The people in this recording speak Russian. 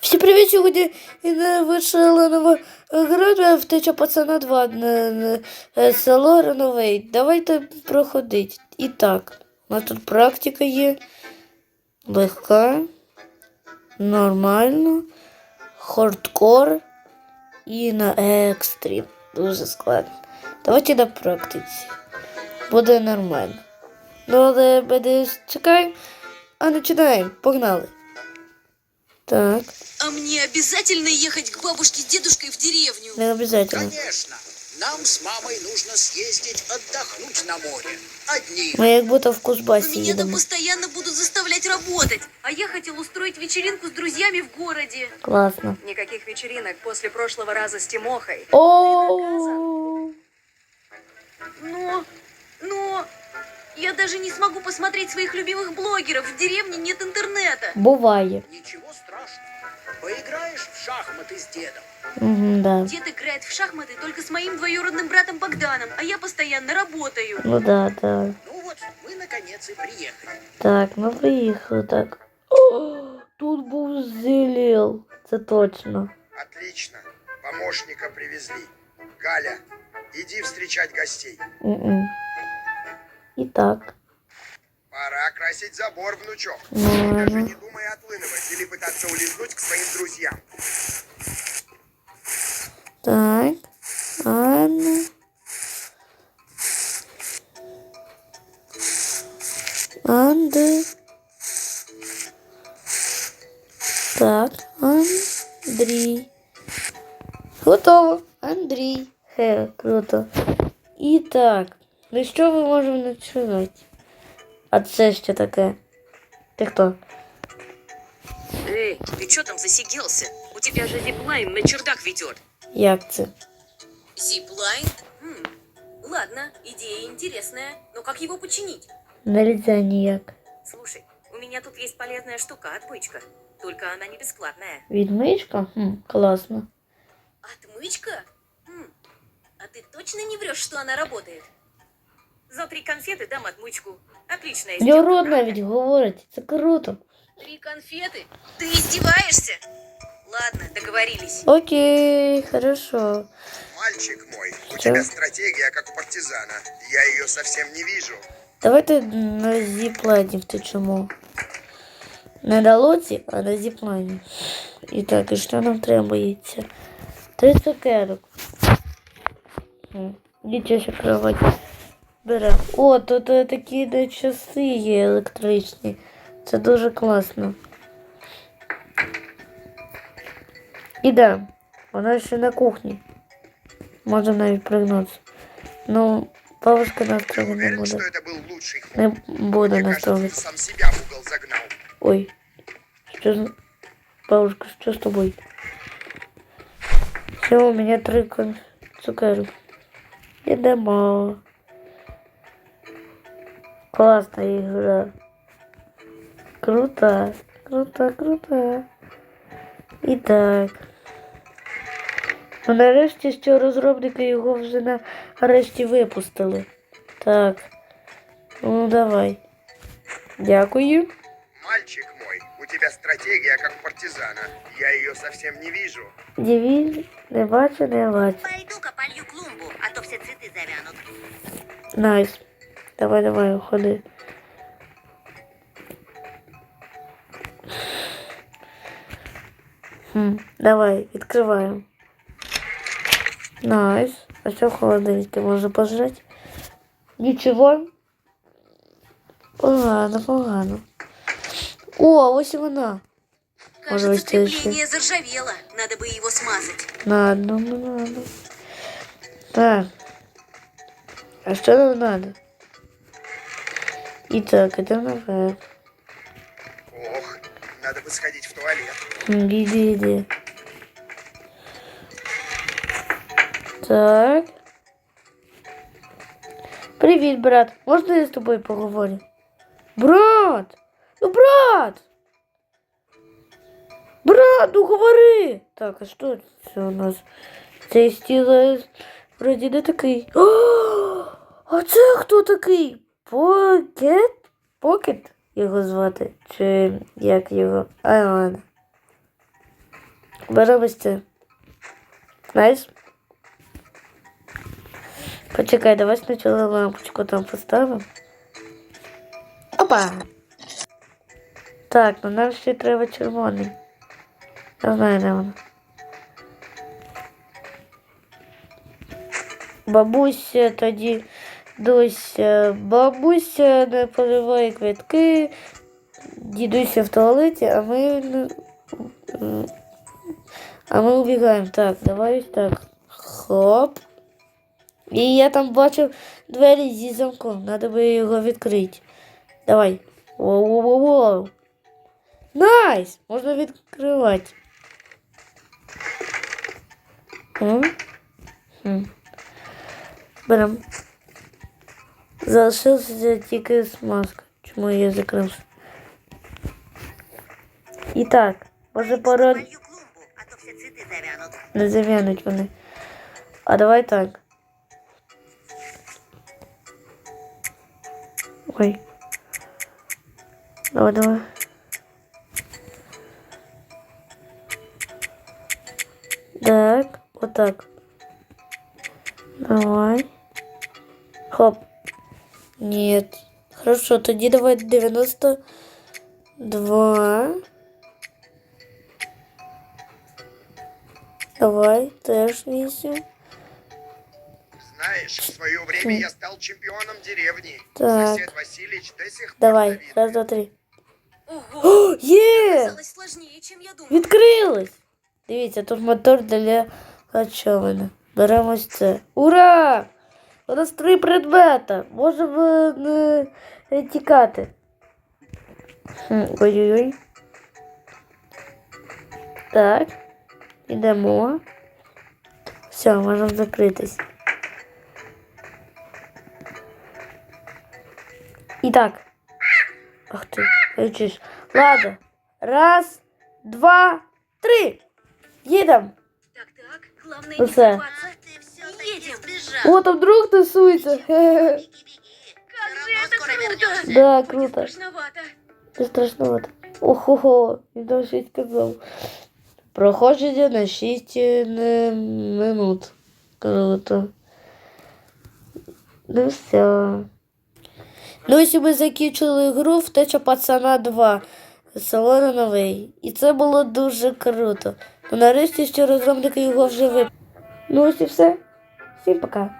Всім привіт! Сьогодні вийшла нова гра втеча пацана 2 на, на е, село Реновей. Давайте проходить. І так, у нас тут практика є. Легка, нормально, хардкор і на екстрім. Дуже складно. Давайте на практиці. Буде нормально. Ну, але чекаємо, а починаємо. Погнали. Так. А мне обязательно ехать к бабушке с дедушкой в деревню? Не обязательно. Конечно. Нам с мамой нужно съездить отдохнуть на море. Одни. Ми як будто в Но Кузбасі меня там їдемо. постоянно будут заставлять работать. А я хотел устроить вечеринку с друзьями в городе. Класно. Никаких вечеринок после прошлого раза с Тимохой. О, Но, но... Я даже не смогу посмотреть своих любимых блогеров. В деревне нет интернета. буває. шахматы с дедом. Угу, да. Дед играет в шахматы только с моим двоюродным братом Богданом, а я постоянно работаю. Ну да, да. Ну вот, мы наконец и приехали. Так, ну приїхали так. О, тут був зелел. Це точно. Отлично. Помощника привезли. Галя, иди встречать гостей. М-м. І так. Пора красить забор, внучок. Ну, Даже ладно. не думай отлынывать или пытаться улизнуть к своим друзьям. Так. Ладно. Анди. Так, Андрій. Готово. Андрій. Хе, круто. І так. Ну що ми можемо починати? А це що таке? Ти хто? Эй, ты что там засиделся? У тебя же зиплайн на чердак ведет. Як це? Зиплайн? Хм. Ладно, идея интересная. Но как его починить? Нельзя ніяк. Слушай, у меня тут есть полезная штука, отмычка. Только она не бесплатная. Відмичка? Хм, класно. Отмычка? Хм. А ты точно не врешь, что она работает? За три конфеты дам отмычку. Отличная Мені сделка, рот правда? навіть говорить. Це круто. Три конфеты? Ты издеваешься? Ладно, договорились. Окей, хорошо. Мальчик мой, у Чё? тебя стратегия как у партизана. Я ее совсем не вижу. Давайте на зіплані втечемо. Не на лоці, а на зіплані. І так, і що нам требується? Три цукерок. Хм, Нічого ще кровать. Беремо. О, тут е, такі де часи є електричні. Це дуже класно. Ідемо. Вона ще на кухні. Може навіть пригнутися. Ну, бабушка нас Я трогати не уверен, что буде. это был лучший ход. Не буду Мне нас кажется, ты трогати. сам себя в угол загнал. Ой. Что за... Бабушка, что с тобой? Все, у меня три кон... цукерок. Идемо. Классная игра. Круто. Круто, круто. І так. Ну, нарешті, що розробники його вже нарешті випустили. Так. Ну, давай. Дякую. Мальчик мой, у тебя стратегия как партизана. Я ее совсем не вижу. Диві, не бачу, не бачу. Пойду-ка полью клумбу, а то все цветы завянут. Найс. Давай, давай, уходи. Хм, давай, відкриваємо. Найс. А що в холодильнику можна пожрати? Нічого. Погано, погано. О, ось і вона. Кажется, Может, это ещё- крепление заржавело. Надо бы его смазать. Надо, ну надо. Так. А что нам надо? Итак, это наверх. Надо бы сходить в туалет. Иди, иди. Так. Привет, брат. Можно я с тобой поговорю? Брат! Ну, брат! Брат, ну говори! Так, а что це у нас? Цей стіл е, вроді не такий. А це хто такий? Покет? Покет його звати? Чи як його? А ладно. Це. Найс. Почекай, давай спочатку лампочку там поставимо. Опа! Так, ну нам ще треба червоний. Я знаю, де вона. Бабуся тоді Дуся, бабуся не поливає квітки, дідуся в туалеті, а ми. не- м, А ми убігаємо. Так, давай ось так. Хоп. І я там бачив двері зі замком. Треба би його відкрити. Давай. Воу-воу-воу. Найс! Можна відкривати. М? Залишився тільки смазка. Чому я закрився? І так, може пора а не зав'януть вони. А давай так. Ой. Давай, давай. Так, вот так. Давай. Хоп. Нет. Хорошо, тоді давай 92. Давай, теж 8. Знаешь, в свое время я стал чемпионом деревни. Так. Сосед Васильевич до сих пор Давай, завидует. раз, два, три. Ого, О, є! оказалось сложнее, чем я думала. Відкрилось! Дивіться, тут мотор для човена. Беремо ось це. Ура! У нас три предмета. Можемо не, не тікати. Ой-ой-ой. Так. Ідемо. Все, можемо закритись. І так. Ах ти, кричиш. Ладно. Раз, два, три. Їдем. Так, так, главное О, там друг. Как это вернешься. Да, круто. страшновато. Ого, він там щось сказав. Проходження на 6 минут. Круто. Ну все. Ну ось ми закінчили гру втеча пацана 2. Село новий. І це було дуже круто. Ну нарешті ще розробники його вже вип. Ну ось і все. Всім пока.